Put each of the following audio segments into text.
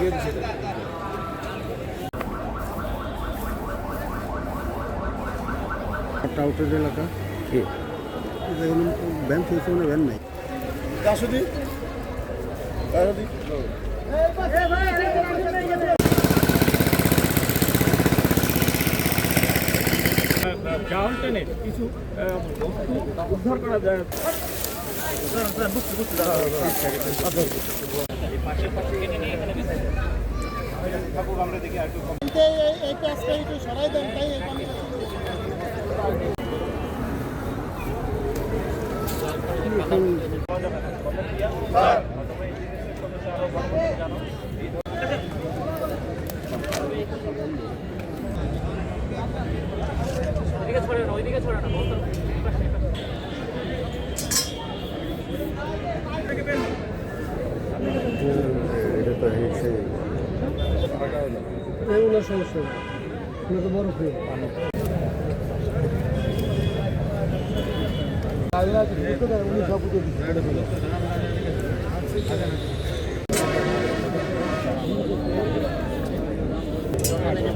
দিয়ে দিচ্ছে আউটের এলাকা? ভ্যান চলছে মানে ভ্যান নাই। কাশুদি কাশুদি জাল টেনে কিছু বস্তু উদ্ধার করা যায়। একটু সরাই দেন তাই এখানে এটা তো সেই এগুলো সমস্যা এগুলো তো বড় উনি সব পুজো দিচ্ছে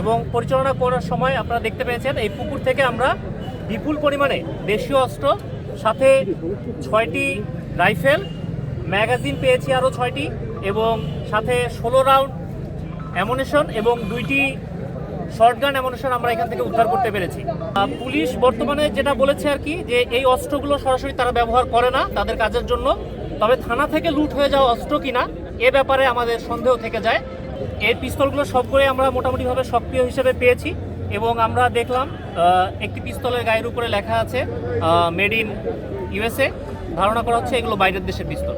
এবং পরিচালনা করার সময় আপনারা দেখতে পেয়েছেন, এই পুকুর থেকে আমরা বিপুল পরিমাণে দেশীয় অস্ত্র, সাথে ছয়টি রাইফেল, ম্যাগাজিন পেয়েছি আরও ছয়টি, এবং সাথে ষোলো রাউন্ড অ্যামোনেশন এবং দুইটি শর্টগান অ্যামোনেশন আমরা এখান থেকে উদ্ধার করতে পেরেছি। পুলিশ বর্তমানে যেটা বলেছে আর কি, যে এই অস্ত্রগুলো সরাসরি তারা ব্যবহার করে না তাদের কাজের জন্য, তবে থানা থেকে লুট হয়ে যাওয়া অস্ত্র কিনা, এ ব্যাপারে আমাদের সন্দেহ থেকে যায়। এই পিস্তলগুলো সবগুলোই আমরা মোটামুটিভাবে সক্রিয় হিসেবে পেয়েছি এবং আমরা দেখলাম একটি পিস্তলের গায়ের উপরে লেখা আছে মেড ইন ইউএসএ। ধারণা করা হচ্ছে এগুলো বাইরের দেশের পিস্তল।